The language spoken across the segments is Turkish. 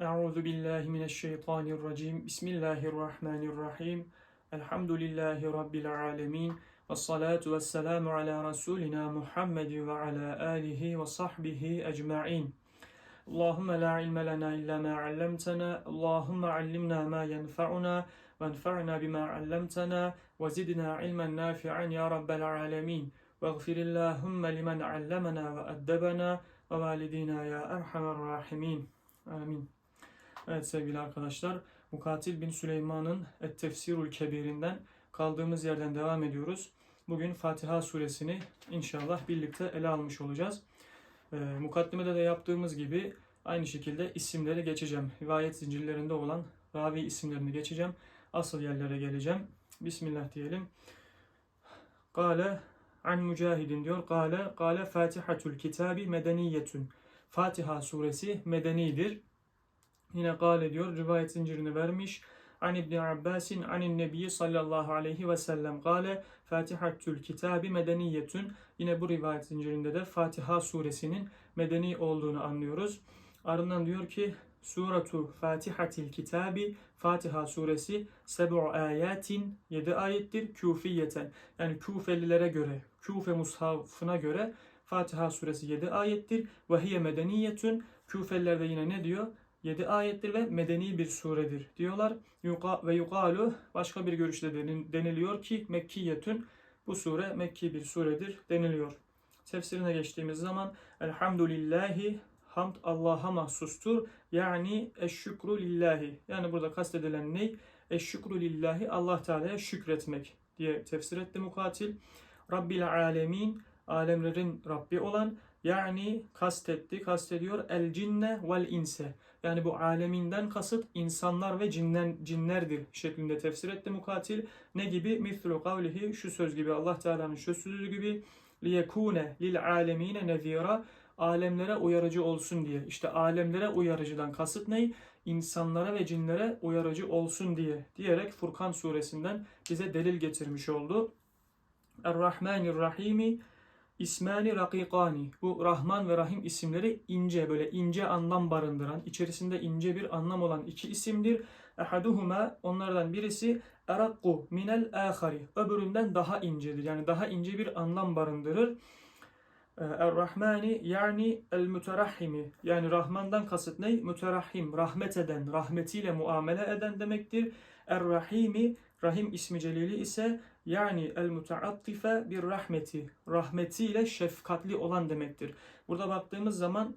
أعوذ بالله من الشيطان الرجيم. بسم الله الرحمن الرحيم. الحمد لله رب العالمين والصلاة والسلام على رسولنا محمد وعلى آله وصحبه أجمعين. اللهم لا علم لنا إلا ما علمتنا اللهم علمنا ما ينفعنا وانفعنا بما علمتنا وزدنا علما نافعا يا رب العالمين. واغفر اللهم لمن علمنا وأدبنا ووالدينا يا أرحم الراحمين. آمين. Evet sevgili arkadaşlar, Mukatil bin Süleyman'ın Et-Tefsirul Kebir'inden kaldığımız yerden devam ediyoruz. Bugün Fatiha suresini inşallah birlikte ele almış olacağız. Ee, mukaddimede de yaptığımız gibi aynı şekilde isimleri geçeceğim. Rivayet zincirlerinde olan ravi isimlerini geçeceğim. Asıl yerlere geleceğim. Bismillah diyelim. Kale an mücahidin diyor. Kale, kale Fatihatul kitabi medeniyetun. Fatiha suresi medenidir. Yine kale diyor. Rivayet zincirini vermiş. An İbni Abbasin anin Nebi sallallahu aleyhi ve sellem kale Fatihatul kitabi medeniyetun. Yine bu rivayet zincirinde de Fatiha suresinin medeni olduğunu anlıyoruz. Ardından diyor ki Suratu Fatihatil Kitabi Fatiha suresi seb'u ayatin 7 ayettir küfiyeten. Yani Küfelilere göre, Küfe mushafına göre Fatiha suresi 7 ayettir. Ve hiye medeniyetün. Küfelilerde yine ne diyor? 7 ayettir ve medeni bir suredir diyorlar. Yuka ve yukalu başka bir görüşte deniliyor ki Mekkiyetün bu sure Mekki bir suredir deniliyor. Tefsirine geçtiğimiz zaman Elhamdülillahi hamd Allah'a mahsustur. Yani eşşükru lillahi. Yani burada kastedilen ne? Eşşükru lillahi Allah Teala'ya şükretmek diye tefsir etti mukatil. Rabbil alemin alemlerin Rabbi olan yani kastetti, kastediyor el cinne vel inse. Yani bu aleminden kasıt insanlar ve cinnen, cinlerdir şeklinde tefsir etti mukatil. Ne gibi? Mithlu kavlihi şu söz gibi Allah Teala'nın şu sözü gibi liyekune lil alemine nezira alemlere uyarıcı olsun diye. İşte alemlere uyarıcıdan kasıt ne? İnsanlara ve cinlere uyarıcı olsun diye diyerek Furkan suresinden bize delil getirmiş oldu. Er-Rahmanir-Rahimi İsmani Rakikani. Bu Rahman ve Rahim isimleri ince böyle ince anlam barındıran, içerisinde ince bir anlam olan iki isimdir. Ehaduhuma onlardan birisi erakku minel ahari. Öbüründen daha incedir. Yani daha ince bir anlam barındırır. Er-Rahmani yani el-Müterahhimi yani Rahman'dan kasıt ne? Müterahhim, rahmet eden, rahmetiyle muamele eden demektir. Er-Rahimi, Rahim ismi celili ise yani el-Muteattife bir rahmeti, rahmetiyle şefkatli olan demektir. Burada baktığımız zaman,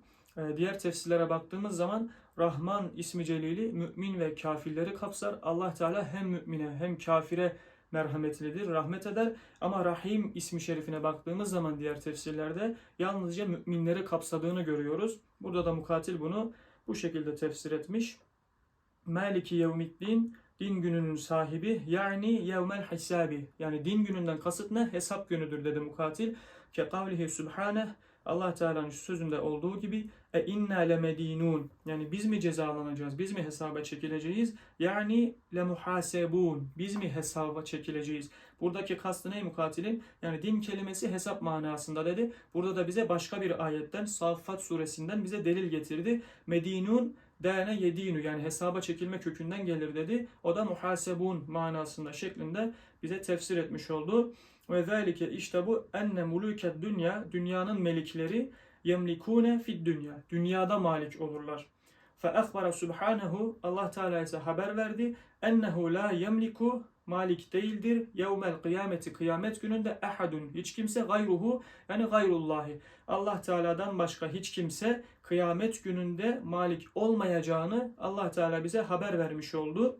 diğer tefsirlere baktığımız zaman Rahman ismi celili mümin ve kafirleri kapsar. Allah Teala hem mümine hem kafire merhametlidir, rahmet eder. Ama Rahim ismi şerifine baktığımız zaman diğer tefsirlerde yalnızca müminleri kapsadığını görüyoruz. Burada da mukatil bunu bu şekilde tefsir etmiş. Maliki yevmiddin din gününün sahibi yani yevmel hisabi yani din gününden kasıt ne? Hesap günüdür dedi mukatil. Ke kavlihi subhaneh Allah Teala'nın sözünde olduğu gibi e inna lemedinun yani biz mi cezalanacağız? Biz mi hesaba çekileceğiz? Yani lemuhasebun biz mi hesaba çekileceğiz? Buradaki kastı ne mukatilin? Yani din kelimesi hesap manasında dedi. Burada da bize başka bir ayetten Saffat suresinden bize delil getirdi. Medinun dene yedinu yani hesaba çekilme kökünden gelir dedi. O da muhasebun manasında şeklinde bize tefsir etmiş oldu. Ve zalike işte bu enne muluket dünya dünyanın melikleri yemlikune fid dünya. Dünyada malik olurlar. Fe akhbara subhanehu Allah Teala ise haber verdi ennehu la yemliku malik değildir. Yevmel kıyameti kıyamet gününde ehadun hiç kimse gayruhu yani gayrullahi. Allah Teala'dan başka hiç kimse kıyamet gününde malik olmayacağını Allah Teala bize haber vermiş oldu.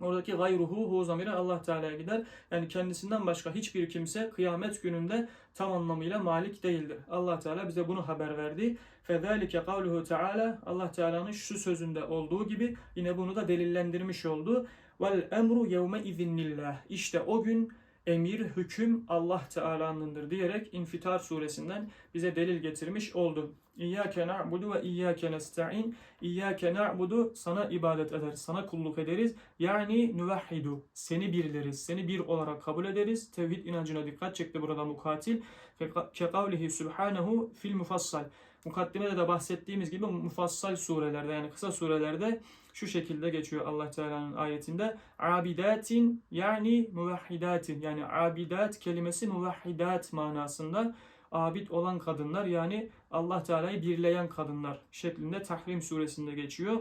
Oradaki gayruhu hu zamiri Allah Teala'ya gider. Yani kendisinden başka hiçbir kimse kıyamet gününde tam anlamıyla malik değildir. Allah Teala bize bunu haber verdi. Fezalike kavluhu Teala Allah Teala'nın şu sözünde olduğu gibi yine bunu da delillendirmiş oldu. Vel emru yevme izinnillah. İşte o gün emir, hüküm Allah Teala'nındır diyerek İnfitar suresinden bize delil getirmiş oldu. İyyâke na'budu ve iyyâke nesta'in. İyyâke na'budu sana ibadet eder, sana kulluk ederiz. Yani nüvehhidu. Seni birleriz, seni bir olarak kabul ederiz. Tevhid inancına dikkat çekti burada mukatil. Ke kavlihi fil mufassal. mukaddimede de bahsettiğimiz gibi mufassal surelerde yani kısa surelerde şu şekilde geçiyor Allah Teala'nın ayetinde. Abidatin yani muvahhidatin yani abidat kelimesi muvahhidat manasında abid olan kadınlar yani Allah Teala'yı birleyen kadınlar şeklinde Tahrim suresinde geçiyor.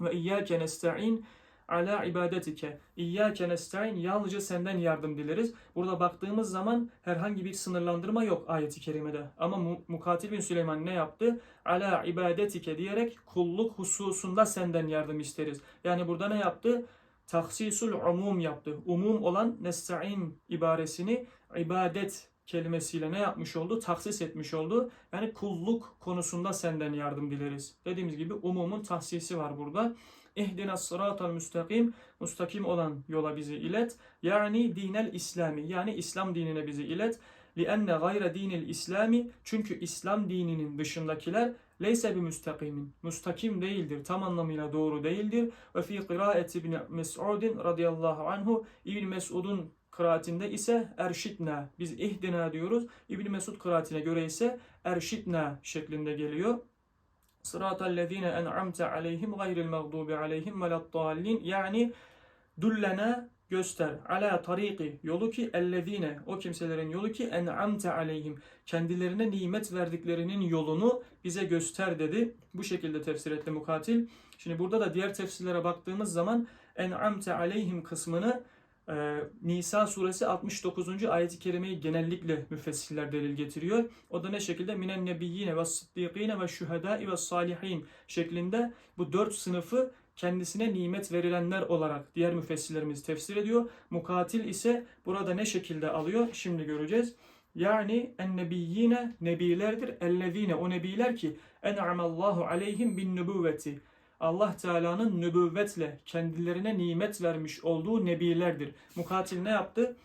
Ve iyyâke nesta'in ala ibadetike. İyyâke nesta'in yalnızca senden yardım dileriz. Burada baktığımız zaman herhangi bir sınırlandırma yok ayeti kerimede. Ama Mu- Mukatil bin Süleyman ne yaptı? Ala ibadetike diyerek kulluk hususunda senden yardım isteriz. Yani burada ne yaptı? Taksisul umum yaptı. Umum olan nesta'in ibaresini ibadet kelimesiyle ne yapmış oldu? Taksis etmiş oldu. Yani kulluk konusunda senden yardım dileriz. Dediğimiz gibi umumun tahsisi var burada. İhdina sıratal müstakim. Mustakim olan yola bizi ilet. Yani dinel İslami. Yani İslam dinine bizi ilet. لِأَنَّ غَيْرَ دِينِ İslami Çünkü İslam dininin dışındakiler leyse bir müstakimin. Müstakim değildir. Tam anlamıyla doğru değildir. Ve fi kıraati ibn Mes'udin radıyallahu anhu İbn Mes'ud'un kıraatinde ise erşitna. Biz ihdina diyoruz. İbn Mesud kıraatine göre ise erşitna şeklinde geliyor. Sıratal lezine en'amte aleyhim gayril mağdubi aleyhim veleddallin. Yani dullena göster. Ala tariki yolu ki ellezine o kimselerin yolu ki en'amte aleyhim kendilerine nimet verdiklerinin yolunu bize göster dedi. Bu şekilde tefsir etti mukatil. Şimdi burada da diğer tefsirlere baktığımız zaman en'amte aleyhim kısmını e, Nisa suresi 69. ayeti kerimeyi genellikle müfessirler delil getiriyor. O da ne şekilde? Minen nebiyyine ve sıddîkîne ve şühedâi ve salihin şeklinde bu dört sınıfı kendisine nimet verilenler olarak diğer müfessirlerimiz tefsir ediyor. Mukatil ise burada ne şekilde alıyor? Şimdi göreceğiz. Yani en nebiyyine nebilerdir. Ellezine o nebiler ki en'amallahu aleyhim bin nübüvveti. Allah Teala'nın nübüvvetle kendilerine nimet vermiş olduğu nebilerdir. Mukatil ne yaptı?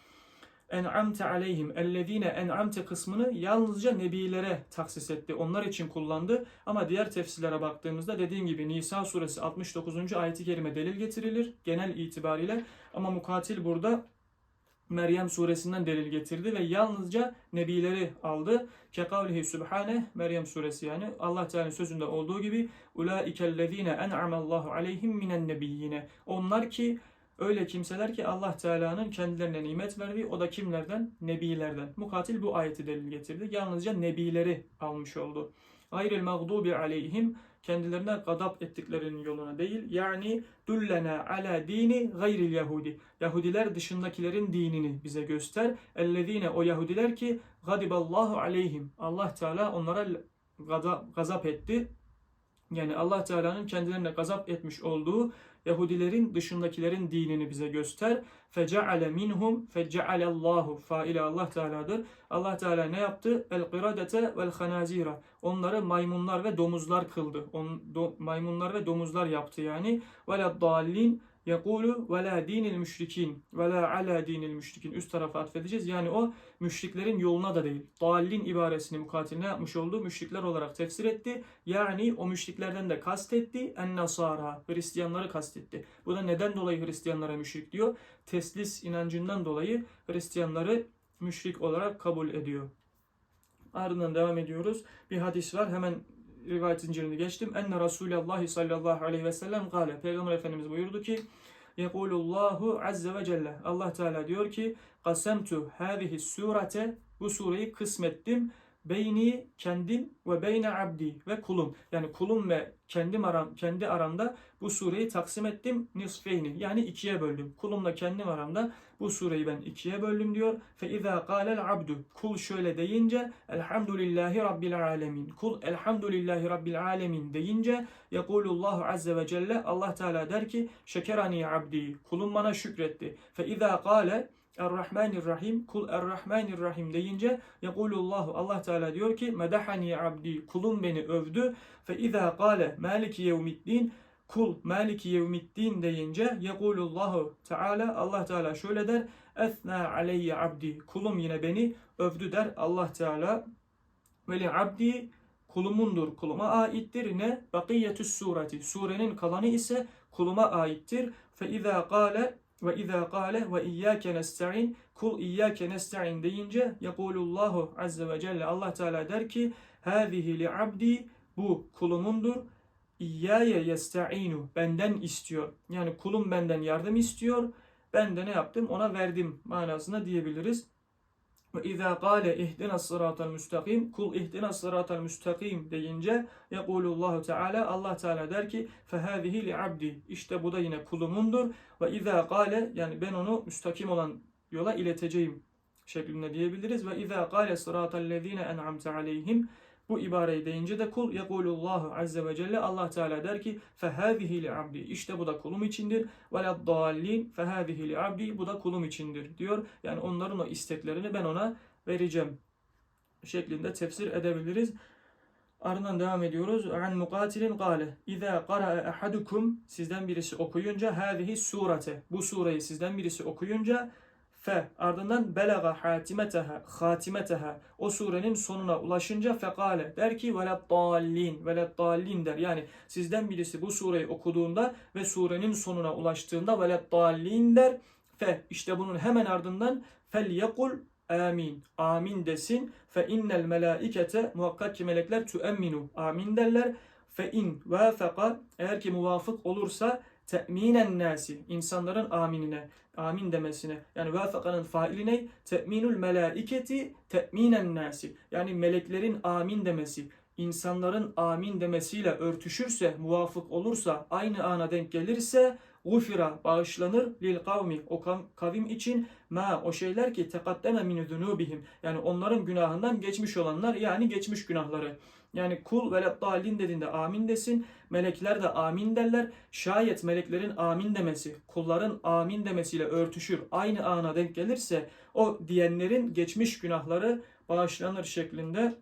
En'amte aleyhim ellezine en'amte kısmını yalnızca nebilere taksis etti. Onlar için kullandı. Ama diğer tefsirlere baktığımızda dediğim gibi Nisa suresi 69. ayeti kerime delil getirilir genel itibariyle. Ama mukatil burada Meryem suresinden delil getirdi ve yalnızca nebileri aldı. Kekavlihi Sübhane Meryem suresi yani Allah Teala'nın sözünde olduğu gibi ulaikellezine en'amallahu aleyhim minen nebiyyine. Onlar ki öyle kimseler ki Allah Teala'nın kendilerine nimet verdiği o da kimlerden? Nebilerden. Mukatil bu ayeti delil getirdi. Yalnızca nebileri almış oldu. Gayril mağdubi aleyhim kendilerine gadap ettiklerinin yoluna değil. Yani dullena ala dini gayril Yahudi. Yahudiler dışındakilerin dinini bize göster. Ellezine o Yahudiler ki gadiballahu aleyhim. Allah Teala onlara gazap etti. Yani Allah Teala'nın kendilerine gazap etmiş olduğu Yahudilerin dışındakilerin dinini bize göster. Feceale minhum fecealallahu faile Allah Teala'dır. Allah Teala ne yaptı? El qiradete vel hanazira. Onları maymunlar ve domuzlar kıldı. On, do, maymunlar ve domuzlar yaptı yani. Ve dallin yekulu ve la dinil müşrikin ve la ala dinil müşrikin. Üst tarafa atfedeceğiz. Yani o müşriklerin yoluna da değil. Dallin ibaresini mukatil ne yapmış oldu? Müşrikler olarak tefsir etti. Yani o müşriklerden de kastetti. En nasara. Hristiyanları kastetti. Bu da neden dolayı Hristiyanlara müşrik diyor? Teslis inancından dolayı Hristiyanları müşrik olarak kabul ediyor. Ardından devam ediyoruz. Bir hadis var. Hemen rivayet zincirini geçtim. Enne Resulullah sallallahu aleyhi ve sellem gale. Peygamber Efendimiz buyurdu ki Yekulullahu azze ve celle. Allah Teala diyor ki Kasemtu hâzihi surete bu sureyi kısmettim. Beyni kendim ve beyne abdi ve kulum. Yani kulum ve kendim aram, kendi aramda bu sureyi taksim ettim nisfeyni. Yani ikiye böldüm. Kulumla kendim aramda bu sureyi ben ikiye böldüm diyor. Fe izâ kâlel abdu. Kul şöyle deyince elhamdülillahi rabbil alemin. Kul elhamdülillahi rabbil alemin deyince yekulullahu azze ve celle Allah Teala der ki şekerani abdi. Kulum bana şükretti. Fe izâ kâle Er-Rahmanir-Rahim kul Er-Rahmanir-Rahim deyince yekulullahu Allah Teala diyor ki medahani abdi kulum beni övdü. Fe izâ kâle maliki yevmiddin kul maliki yevmiddin deyince yekulullahu Teala Allah Teala şöyle der esna aleyye abdi. Kulum yine beni övdü der Allah Teala. Ve li abdi kulumundur kuluma aittir. Ne? Bakiyetü's sureti surenin kalanı ise kuluma aittir. Fe izâ kâle ve izâ kâle ve iyyâke nesta'in kul iyyâke nesta'in deyince yekulullahu azze ve celle Allah Teala der ki Hâzihi li abdi bu kulumundur. İyyâye yesta'inu benden istiyor. Yani kulum benden yardım istiyor. Ben de ne yaptım? Ona verdim manasında diyebiliriz. Ve izâ kâle ihdina sıratal müstakim kul ihdina sıratal müstakim deyince yekulullahu teala Allah Teala der ki fehâzihi li abdi. İşte bu da yine kulumundur. Ve izâ kâle yani ben onu müstakim olan yola ileteceğim şeklinde diyebiliriz. Ve izâ kâle sıratal lezîne en'amte aleyhim bu ibareyi deyince de kul yekulullahu azze ve celle Allah Teala der ki fehâzihi li abdi işte bu da kulum içindir ve leddallin fehâzihi li abdi bu da kulum içindir diyor. Yani onların o isteklerini ben ona vereceğim şeklinde tefsir edebiliriz. Ardından devam ediyoruz. An mukatilin gale. İza qara'a ahadukum sizden birisi okuyunca hâzihi surete. Bu sureyi sizden birisi okuyunca fe ardından belaga hatimeteha hatimeteha. O surenin sonuna ulaşınca fekale der ki veleddallin veleddallin der. Yani sizden birisi bu sureyi okuduğunda ve surenin sonuna ulaştığında veleddallin der. Fe işte bunun hemen ardından fel yekul amin. Amin desin. Fe innel melaikete muhakkak ki melekler tuemminu. Amin derler. Fe in vafaka eğer ki muvafık olursa te'minen nasi insanların aminine amin demesine. Yani vafakanın faili ne? Te'minul melaiketi te'minen nasi. Yani meleklerin amin demesi insanların amin demesiyle örtüşürse muvafık olursa aynı ana denk gelirse gufira bağışlanır lil kavmi o kav- kavim için. Ma o şeyler ki tekaddeme min yani onların günahından geçmiş olanlar yani geçmiş günahları yani kul ve dalin dediğinde amin desin. Melekler de amin derler. Şayet meleklerin amin demesi, kulların amin demesiyle örtüşür, aynı ana denk gelirse o diyenlerin geçmiş günahları bağışlanır şeklinde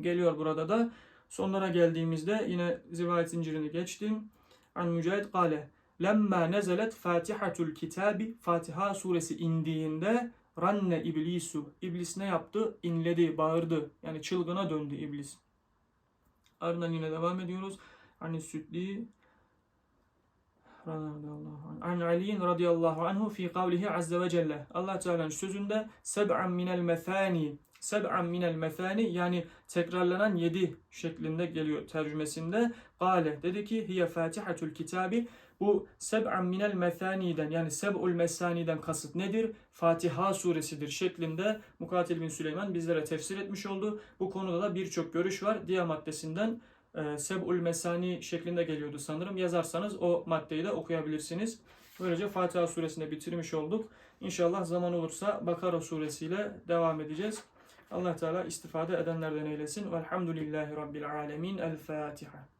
geliyor burada da. Sonlara geldiğimizde yine rivayet zincirini geçtim. An Mücahit kale Lemma nezelet Fatihatul Kitabi Fatiha suresi indiğinde ranne iblisu iblis ne yaptı? İnledi, bağırdı. Yani çılgına döndü iblis. Ardından yine devam ediyoruz. Hani Süddi An Ali'in radıyallahu anhu fi kavlihi azze ve celle. Allah Teala'nın sözünde seb'an minel methani seb'an minel methani yani tekrarlanan yedi şeklinde geliyor tercümesinde. Kale dedi ki hiye fatihatul kitabi bu seb'an minel methani'den yani seb'ul mesani'den kasıt nedir? Fatiha suresidir şeklinde Mukatil bin Süleyman bizlere tefsir etmiş oldu. Bu konuda da birçok görüş var. Diğer maddesinden e, seb'ul mesani şeklinde geliyordu sanırım. Yazarsanız o maddeyi de okuyabilirsiniz. Böylece Fatiha suresini bitirmiş olduk. İnşallah zaman olursa Bakara suresiyle devam edeceğiz. Allah Teala istifade edenlerden eylesin. Velhamdülillahi Rabbil alemin. El Fatiha.